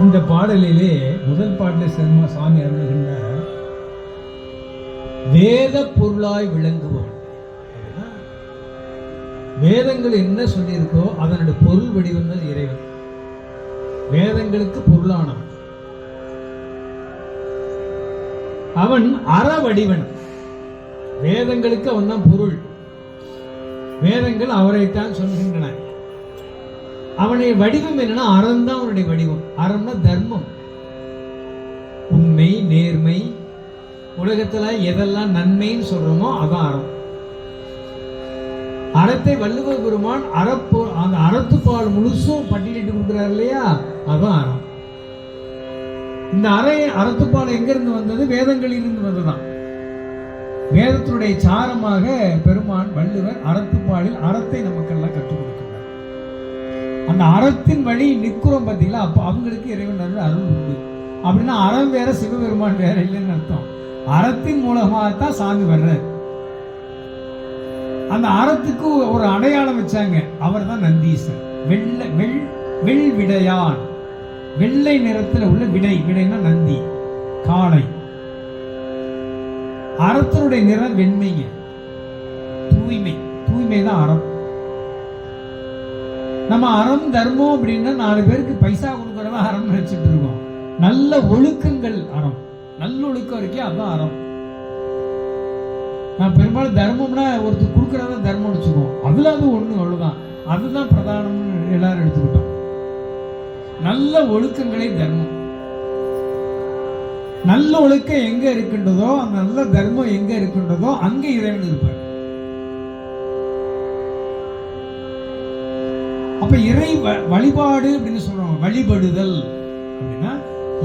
இந்த பாடலிலே முதல் பாடலில் சினிமா சாமி அருள்கின்ற வேத பொருளாய் விளங்குவோம் வேதங்கள் என்ன சொல்லியிருக்கோ அதனுடைய பொருள் வடிவங்கள் இறைவன். வேதங்களுக்கு பொருளானவன். அவன் அற வடிவன். வேதங்களுக்கு அவன் தான் பொருள். வேதங்கள் அவரைத்தான் சொல்கின்றன. அவனுடைய வடிவம் என்னன்னா அறம் தான் அவனுடைய வடிவம். அறம்னா தர்மம். உண்மை நேர்மை உலகத்துல எதெல்லாம் நன்மைன்னு சொல்றோமோ அதான் அறம். அறத்தை வள்ளுவ பெருமான் அறப்போ அந்த அறத்துப்பால் முழுசும் பட்டியலிட்டு கொடுக்குறாரு இல்லையா? அதான் அறம். இந்த அறை அறத்துப்பால் எங்க இருந்து வந்தது? வேதங்களில் இருந்து வந்ததுதான். வேதத்தினுடைய சாரமாக பெருமான் வள்ளுவர் அறத்துப்பாலில் அறத்தை நமக்கெல்லாம் கற்றுக் கொடுக்கிறார். அந்த அறத்தின் வழி நிற்கிறோம் பார்த்தீங்களா? அப்போ அவங்களுக்கு இறைவன் அருள் அருள் உண்டு. அப்படின்னா அறம் வேற சிவபெருமான் வேற இல்லைன்னு அர்த்தம். அறத்தின் மூலமாகத்தான் சாமி வர்றார். அந்த அறத்துக்கு ஒரு அடையாளம் வச்சாங்க. அவர் தான் நந்தீசன். வெள்ளை வெள் வெள் விடையான். வெள்ளை நிறத்தில் உள்ள விடை. விடைனா நந்தி. காளை. அறத்தினுடைய நிறம் வெண்மைங்க. தூய்மை. தூய்மை தான் அறம். நம்ம அறம் தர்மம் அப்படின்னா நாலு பேருக்கு பைசா கொடுக்கறதா அறம் நினைச்சிட்டு இருக்கோம். நல்ல ஒழுக்கங்கள் அறம். நல்ல ஒழுக்கம் இருக்கே அதான் அறம். நான் பெரும்பாலும் தர்மம்னா ஒருத்தர் கொடுக்கறதா தர்மம் வச்சுக்குவோம். அதுல அது ஒண்ணு அவ்வளவுதான். அதுதான் பிரதானம்னு எல்லாரும் எடுத்துக்கிட்டோம். நல்ல ஒழுக்கங்களே தர்மம். நல்ல ஒழுக்கம் எங்க இருக்கின்றதோ அந்த நல்ல தர்மம் எங்க இருக்கின்றதோ அங்க இறைவன் இருப்பார். அப்ப இறை வழிபாடு அப்படின்னு சொல்றோம் வழிபடுதல் அப்படின்னா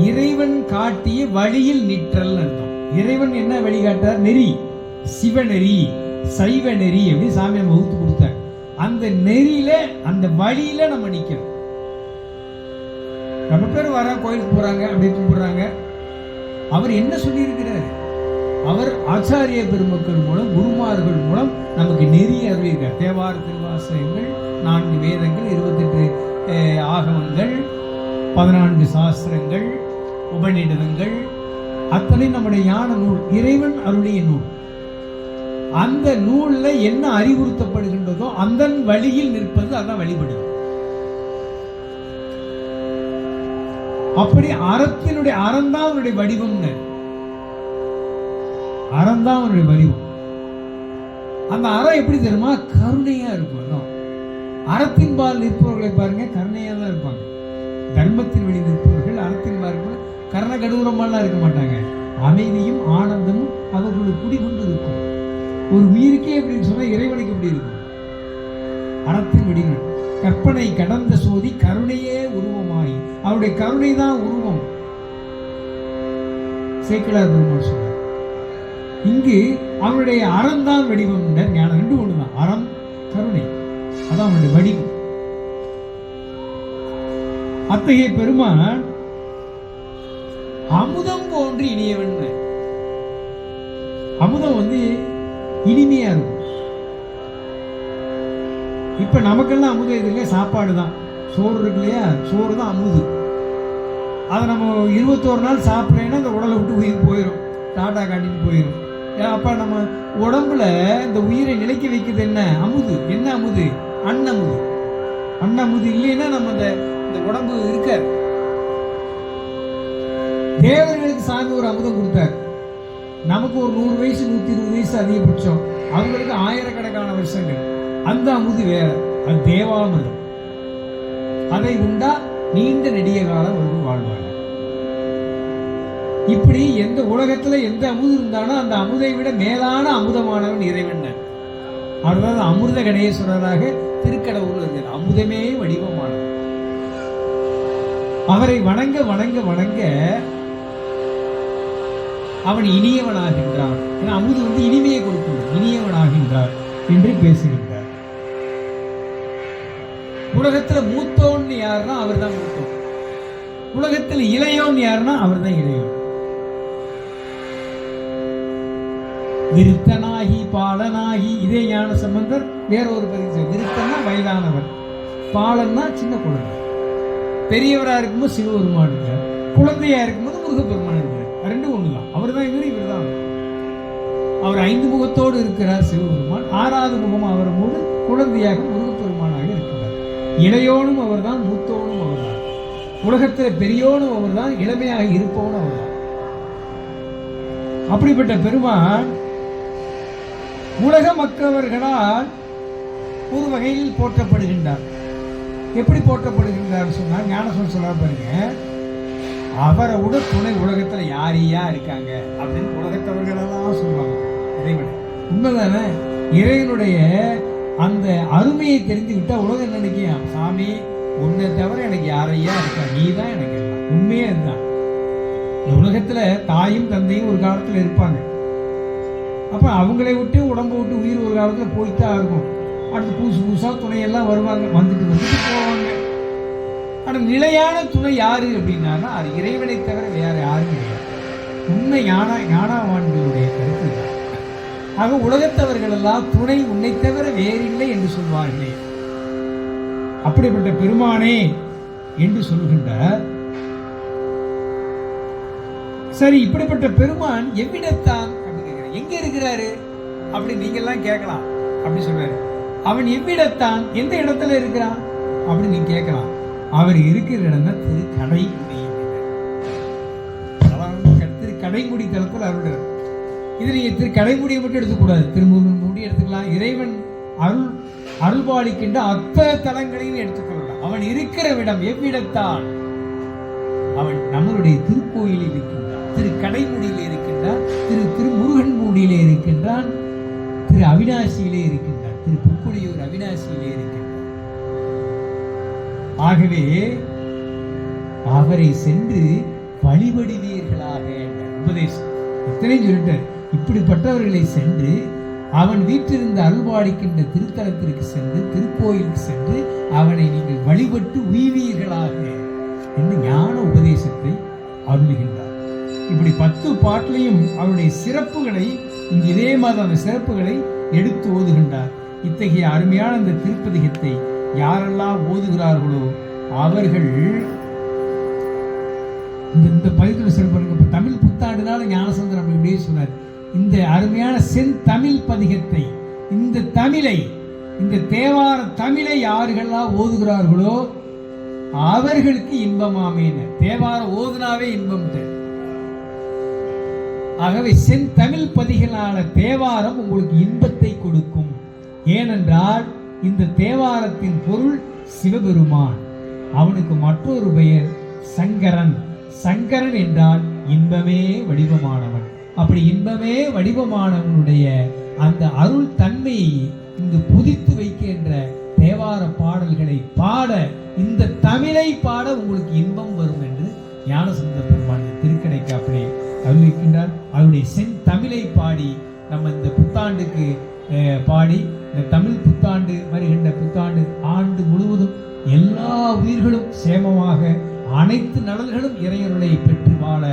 இறைவன் காட்டிய வழியில் நிற்றல் அர்த்தம். இறைவன் என்ன வழிகாட்டார் நெறி. சிவநெறி சைவ நெறி அப்படின்னு சாமி நம்ம வகுத்து கொடுத்தார். அந்த நெறியில அந்த வழியில நம்ம நிக்கிறோம். நம்ம பேர் வர கோயிலுக்கு போறாங்க அப்படி கும்பிடுறாங்க. அவர் என்ன சொல்லியிருக்கிறார்? அவர் ஆச்சாரிய பெருமக்கள் மூலம் குருமார்கள் மூலம் நமக்கு நெறி அறிவிக்கிறார் தேவார திருவாசகங்கள் நான்கு வேதங்கள் இருபத்தெட்டு ஆகமங்கள் பதினான்கு சாஸ்திரங்கள் உபநிடதங்கள். அத்தனை நம்முடைய ஞான நூல் இறைவன் அருளிய நூல். அந்த நூல்ல என்ன அறிவுறுத்தப்படுகின்றதோ அந்த வழியில் நிற்பது அதான் வழிபடுது அப்படி அறத்தினுடைய அறந்தான் அவனுடைய வடிவம்னு. அறந்தான் அவனுடைய வடிவம். அந்த அறம் எப்படி தெரியுமா? கருணையா இருக்கும் அறத்தின் பால் நிற்பவர்களை பாருங்க கருணையாக தான் இருப்பாங்க. தர்மத்தின் வழி நிற்பவர்கள் அறத்தின் பால் கர்ண கடூரமாலாம் இருக்க மாட்டாங்க. அமைதியும் ஆனந்தமும் அவர்களுக்கு குடிகொண்டு இருக்கும். ஒரு உயிருக்கே அப்படின்னு சொன்னா இறைவனுக்கு எப்படி இருக்கும்? அறத்தின் வடிவம் கற்பனை கடந்த சோதி கருணையே உருவமாய். அவருடைய கருணை தான் உருவம். சேக்கிழார் பெருமாள் சொன்னார். இங்கு அவருடைய அறம் தான் வடிவம் ஞானம் ரெண்டு ஒண்ணுதான். அறம் கருணை. அதான் அவனுடைய வடிவம் அத்தகைய பெருமான் அமுதம் போன்று இனியவன். அமுதம் வந்து இனிமையா இருக்கும். இப்ப நமக்கெல்லாம் அமுதம் இது இல்லையா? சாப்பாடு தான். சோறு இருக்கு இல்லையா? சோறு தான் அமுது. அதை நம்ம இருபத்தோரு நாள் சாப்பிட்றேன்னா இந்த உடலை விட்டு உயிர் போயிடும் டாட்டா காட்டிட்டு போயிடும் ஏன் அப்ப நம்ம உடம்புல இந்த உயிரை நிலைக்க வைக்கிறது என்ன? அமுது. என்ன அமுது? அன்னமுது அன்னமுது இல்லைன்னா நம்ம இந்த இந்த உடம்பு இருக்காது. தேவர்களுக்கு சாமி ஒரு அமுதம் கொடுத்தார். நமக்கு ஒரு நூறு வயசு நூத்தி இருபது வயசு அதிகபட்சம். அவங்களுக்கு ஆயிரக்கணக்கான வருஷங்கள். அந்த அமுது வேற. அது தேவாமிர்தம் அதை உண்டா? நீண்ட நெடிய காலம் அவர்கள் வாழ்வாங்க இப்படி எந்த உலகத்துல எந்த அமுது இருந்தாலும் அந்த அமுதை விட மேலான அமுதமானவன் இறைவன் அதாவது அமிர்த கணேஸ்வரராக திருக்கடவுள் இருக்கிறார் அமுதமே வடிவமானவர் அவரை வணங்க வணங்க வணங்க அவன் இனியவனாகின்றான். ஏன்னா அமுது வந்து இனிமையை கொடுக்கும் இனியவனாகின்றார் என்று பேசுகின்றார். உலகத்துல மூத்தோன்னு யாருன்னா அவர் தான் மூத்தோன். உலகத்தில் இளையோன் யாருன்னா அவர் தான் இளையோன். விருத்தனாகி பாலனாகி இதே ஞான சம்பந்தர் வேற ஒரு பதிவு விருத்தம்னா வயதானவர். பாலன்னா சின்ன குழந்தை. பெரியவரா இருக்கும்போது சிவபெருமான் இருக்கிறார் குழந்தையா இருக்கும்போது முருகப்பெருமான் இருக்கிறார் ரெண்டும் ஒண்ணுதான். அவர் தான் இவர் இவர் தான் அவர் ஐந்து முகத்தோடு இருக்கிறார் சிவபெருமான் ஆறாவது முகம் அவர் போது குழந்தையாக முருகப்பெருமானாக இருக்கிறார். இளையோனும் அவர்தான் மூத்தோனும் அவர்தான். உலகத்தில் பெரியோனும் அவர்தான் இளமையாக இருப்பவனும் அவர்தான். அப்படிப்பட்ட பெருமான் உலக மக்களவர்களால் ஒரு வகையில் போற்றப்படுகின்றார். எப்படி போற்றப்படுகின்றார் சொன்னால் ஞானசன் சொல்ல பாருங்க. அவரை விட துணை உலகத்தில் யாரையா இருக்காங்க அப்படின்னு உலகத்தவர்களெல்லாம் சொல்லுவாங்க. இறைவன் உண்மைதானே? இறைவனுடைய அந்த அருமையை தெரிந்து விட்டா உலகம் என்ன நினைக்கும்? சாமி உன்னை தவிர எனக்கு யாரையா இருக்கா? நீ தான் எனக்கு எல்லாம் உண்மையே இருந்தான் இந்த உலகத்துல தாயும் தந்தையும் ஒரு காலத்துல இருப்பாங்க. அப்ப அவங்களை விட்டு உடம்பு விட்டு உயிர் ஒரு காலத்துல போய்த்தான் இருக்கும் அடுத்து புதுசு புதுசாக துணையெல்லாம் வருவாங்க வந்துட்டு வந்துட்டு போவாங்க. ஆனால் நிலையான துணை யாரு அப்படின்னா அது இறைவனை தவிர வேற யாரும் கிடையாது உண்மை ஞான ஞானவான்களுடைய கருத்து ஆக உலகத்தவர்கள் எல்லாம் துணை உன்னை தவிர வேறில்லை என்று சொல்வார்களே. அப்படிப்பட்ட பெருமானே என்று சொல்கின்றார் சரி இப்படிப்பட்ட பெருமான் எவ்விடத்தான் அப்படின்னு கேட்கிறேன் எங்க இருக்கிறாரு? அப்படி நீங்கெல்லாம் கேட்கலாம். அப்படி சொல்றாரு. அவன் எவ்விடத்தான் எந்த இடத்துல இருக்கிறான்? அப்படின்னு நீ கேட்கலாம். அவர் இருக்கிற இடம் தான் திரு கடைக்குடி திரு கடைக்குடி தளத்தில் அருள்கிறார் இது நீங்க திரு கடைமுடியை மட்டும் எடுத்துக்கூடாது. திருமுருகன் முடி எடுத்துக்கலாம். இறைவன் அருள் அருள்பாலிக்கின்ற அத்தனை தலங்களையும் எடுத்துக்கொள்ளலாம். அவன் இருக்கிற இடம் எவ்விடத்தான்? அவன் நம்மளுடைய திருக்கோயிலில் இருக்கின்றான். திரு கடைமுடியில் இருக்கின்றான். திரு திருமுருகன் மூடியிலே இருக்கின்றான். திரு அவினாசியிலே இருக்கின்றான். திரு புக்குடியூர் அவினாசியிலே இருக்கின்றான் ஆகவே அவரை சென்று வழிபடுவீர்களாக உபதேசம். எத்தனை சொல்லிட்டார் இப்படிப்பட்டவர்களை சென்று அவன் வீட்டிலிருந்து அருள்பாடிக்கின்ற திருத்தலத்திற்கு சென்று திருக்கோயிலுக்கு சென்று அவனை நீங்கள் வழிபட்டு உய்வீர்களாக என்று ஞான உபதேசத்தை அருளுகின்றார். இப்படி பத்து பாட்டிலையும் அவருடைய சிறப்புகளை இங்கு இதே மாதிரி அந்த சிறப்புகளை எடுத்து ஓதுகின்றார். இத்தகைய அருமையான இந்த திருப்பதிகத்தை யாரெல்லாம் ஓதுகிறார்களோ அவர்கள் இந்த இந்த பதிவில் சிறப்பு தமிழ் புத்தாண்டுனால ஞானசந்திரம் அப்படி இப்படியே சொன்னார். இந்த அருமையான செந்தமிழ் பதிகத்தை இந்த தமிழை இந்த தேவார தமிழை யார்கள்லாம் ஓதுகிறார்களோ அவர்களுக்கு இன்பமாமேன தேவார ஓதுனாவே இன்பம் ஆகவே செந்தமிழ் பதிகளான தேவாரம் உங்களுக்கு இன்பத்தை கொடுக்கும். ஏனென்றால் இந்த தேவாரத்தின் பொருள் சிவபெருமான். அவனுக்கு மற்றொரு பெயர் சங்கரன். சங்கரன் என்றால் இன்பமே வடிவமானவன். அப்படி இன்பமே வடிவமானவனுடைய அந்த அருள் தன்மையை இங்கு புதித்து வைக்கின்ற தேவார பாடல்களை பாட இந்த தமிழை பாட உங்களுக்கு இன்பம் வரும் என்று ஞானசந்த பெருமான் திருக்கடைக்காப்பிலே அறிவிக்கின்றார். அவருடைய செந்தமிழை பாடி நம்ம இந்த புத்தாண்டுக்கு பாடி இந்த தமிழ் புத்தாண்டு வருகின்ற புத்தாண்டு ஆண்டு முழுவதும் எல்லா உயிர்களும் சேமமாக அனைத்து நலன்களும் இறையருளை பெற்று வாழ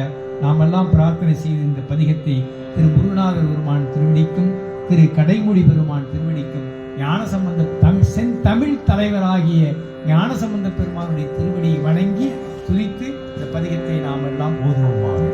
நாமெல்லாம் பிரார்த்தனை செய்து இந்த பதிகத்தை திரு குருநாதர் பெருமான் திருவடிக்கும் திரு கடைமொழி பெருமான் திருவடிக்கும் ஞானசம்பந்த தமிழ் செந்தமிழ் தலைவராகிய ஞானசம்பந்த பெருமானுடைய திருவடியை வணங்கி துதித்து இந்த பதிகத்தை நாம் எல்லாம் ஓதுவோமாக.